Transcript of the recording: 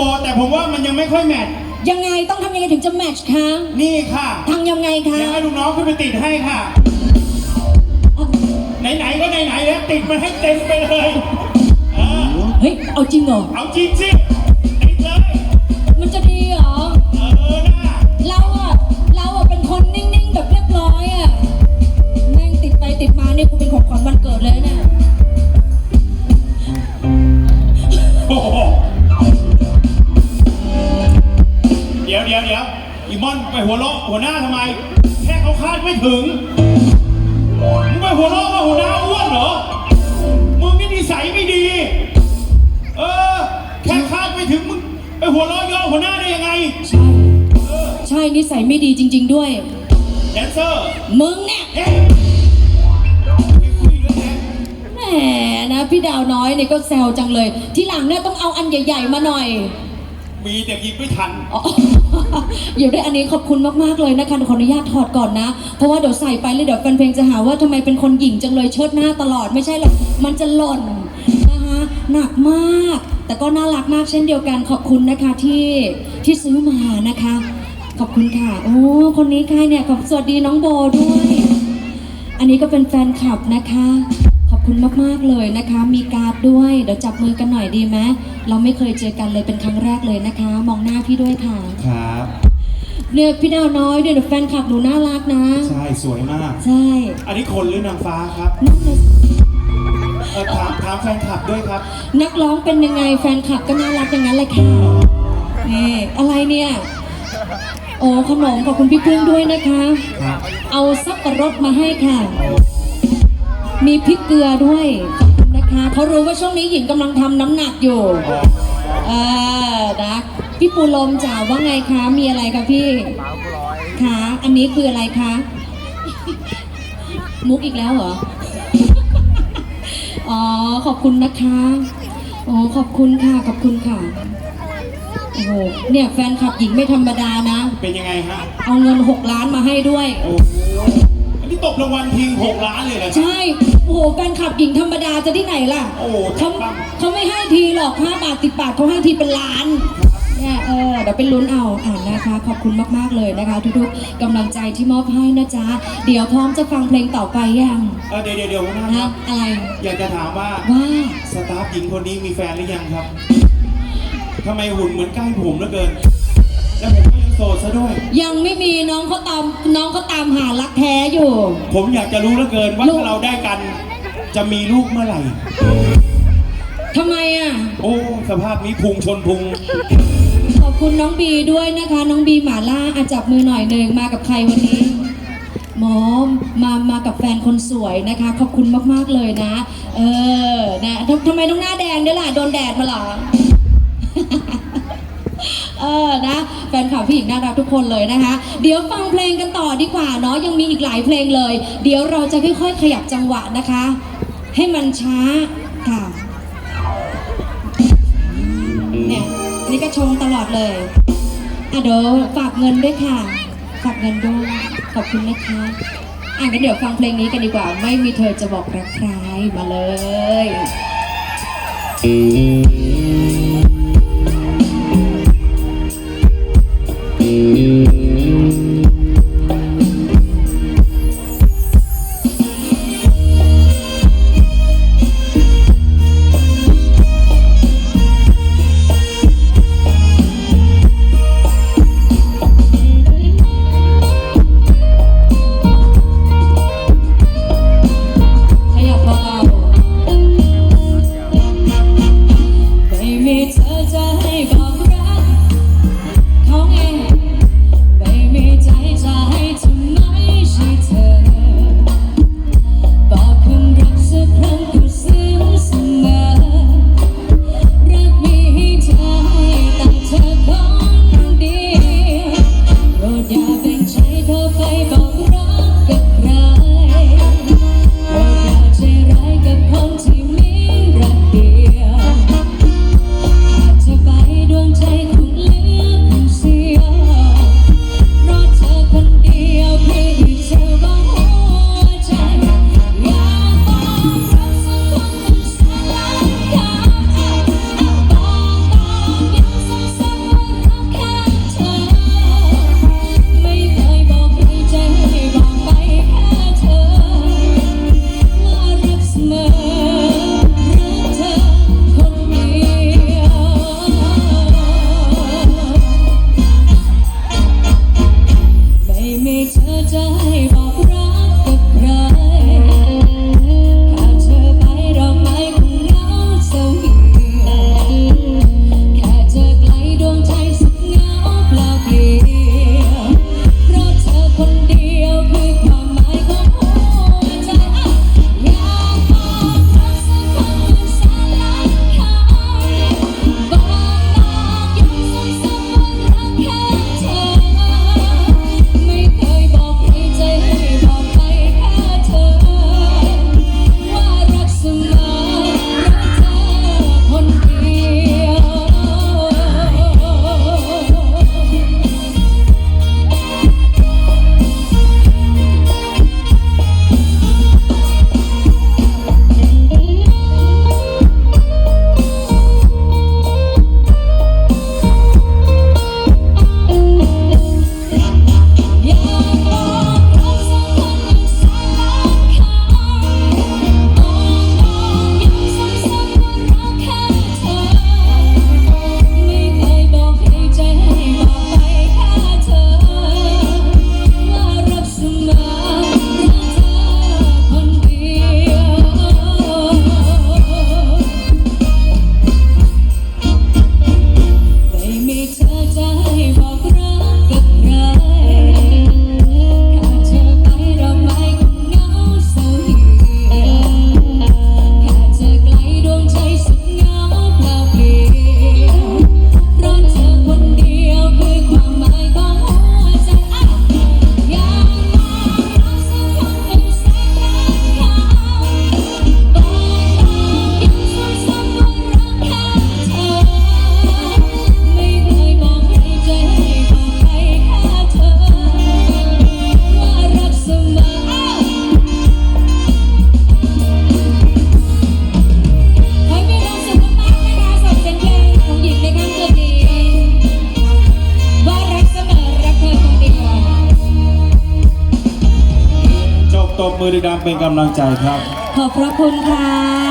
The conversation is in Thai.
บแต่ผมว่ามันยังไม่ค่อยแมทยังไงต้องทำยังไงถึงจะแมทช์คะนี่ค่ะทำยังไงคะ เดี๋ยวให้ลูกน้องขึ้นไปติดให้ค่ะ ไหนๆก็ไหนๆแล้วติดมันให้เต็มไปเลยเออเฮ้ย เอาจริงเหรอ เอาจริงสิ ยวเดี๋ยวเดี๋ยวอีมอนไปหัวเราะหัวหน้าทำไม แค่เขาคาดไม่ถึง มึงไปหัวเราะว่าหัวหน้าอ้วนเหรอ มึงนี่นิสัยไม่ดี เออ แค่คาดไม่ถึงมึงไปหัวเราะย่อหัวหน้าได้ยังไง ใช่ ใช่นิสัยไม่ดีจริง ๆ ด้วย แดนเซอร์ มึงเนี่ยเอ๊ะไม่คุยด้วยนะแหมนะพี่ดาวน้อยเนี่ยก็แซวจังเลย ที่หลังเนี่ยต้องเอาอันใหญ่ ๆ มาหน่อย มีแต่ยิงไม่ทัน อ๋ออยู่ได้อันนี้ขอบคุณมากๆเลยนะคะขออนุญาตถอดก่อนนะ เพราะว่าเดี๋ยวใส่ไปเลยเดี๋ยวแฟนเพลงจะหาว่าทำไมเป็นคนหญิงจังเลยเชิดหน้าตลอดไม่ใช่หรอกมันจะหล่นนะคะหนักมาก แต่ก็น่ารักมากเช่นเดียวกันขอบคุณนะคะที่ที่ซื้อมานะคะ ขอบคุณค่ะโอ้คนนี้ใครเนี่ยขอบสวัสดีน้องโบด้วย อันนี้ก็เป็นแฟนคลับนะคะ คุณมากๆเลยนะคะ มีการ์ดด้วย เดี๋ยวจับมือกันหน่อยดีไหมเราไม่เคยเจอกันเลยเป็นครั้งแรกเลยนะคะ มองหน้าพี่ด้วยค่ะครับ เนี่ยพี่ดาวน้อยเนี่ยเดี๋ยวแฟนคลับหนูน่ารักนะ ใช่สวยมาก ใช่อันนี้คนหรือนางฟ้าครับนั่นน่ะเออถามถามแฟนคลับด้วยครับนักร้องเป็นยังไงแฟนคลับก็น่ารักอย่างนั้นเลยค่ะนี่อะไรเนี่ย โอ้ขนมขอบคุณพี่พึ่งด้วยนะคะ ครับเอาสับปะรดมาให้ค่ะ มีพริกเกลือด้วยขอบคุณนะคะเขารู้ว่าช่วงนี้หญิงกำลังทำน้ำหนักอยู่เออนะพี่ปูลมจ๋าว่าไงคะ มีอะไรคะพี่คะอันนี้คืออะไรคะ มุกอีกแล้วเหรอ อ๋อ ขอบคุณนะคะโอ้ขอบคุณค่ะ ขอบคุณค่ะโอ้โหเนี่ยแฟนคลับหญิงไม่ธรรมดานะ เป็นยังไงฮะ เอาเงิน6ล้านมาให้ด้วย โอ้โหอันนี้ ตบรางวัลทิ้งหกล้านเลยเหรอใช่ โอ้โหแฟนคลับหญิงธรรมดาจะที่ไหนล่ะโอ้โหเขาจัดปั้มเขาไม่ให้ทีหรอก5บาท 10 บาทเขาให้ทีเป็นล้าน เนี่ยเออเดี๋ยวเป็นลุ้นเอาอ่านนะคะ ขอบคุณมาก ๆ เลยนะคะ ทุกๆกำลังใจที่มอบให้นะจ๊ะ เดี๋ยวพร้อมจะฟังเพลงต่อไปยังเออเดี๋ยวเดี๋ยวเดี๋ยวหัวหน้าคนะรับอะไร อยากจะถามว่าว่าสตาฟหญิงคนนี้มีแฟนหรือยังครับทำไมหุ่นเหมือนใกล้ผมเหลือเกิน แล้วผมก็ยังโสดซะด้วย ยังไม่มีน้องเขาตามน้องเขาตามหารักแท้อยู่ ผมอยากจะรู้เหลือเกินว่าลูก ถ้าเราได้กัน จะมีลูกเมื่อไหร่ ทำไมอะ โอ้สภาพนี้พุงชนพุง ขอบคุณน้องบีด้วยนะคะ น้องบีหมาล่าอาจับมือหน่อยหนึ่งมากับใครวันนี้หมอมมามากับแฟนคนสวยนะคะ ขอบคุณมากๆเลยนะ เออนะทำทำไมต้องหน้าแดงด้วยล่ะโดนแดดมาเหรอ เออนะแฟนคลับผู้หญิงน่ารักทุกคนเลยนะคะ เดี๋ยวฟังเพลงกันต่อดีกว่าเนาะยังมีอีกหลายเพลงเลย เดี๋ยวเราจะค่อยๆขยับจังหวะนะคะ ให้มันช้าค่ะเนี่ยนี่ก็ชงตลอดเลยอะเดี๋ยวฝากเงินด้วยค่ะ ฝากเงินด้วยขอบคุณนะคะอะงั้นเดี๋ยวฟังเพลงนี้กันดีกว่า ไม่มีเธอจะบอกรักใครมาเลย มือดังเป็นกำลังใจครับ ขอบพระคุณค่ะ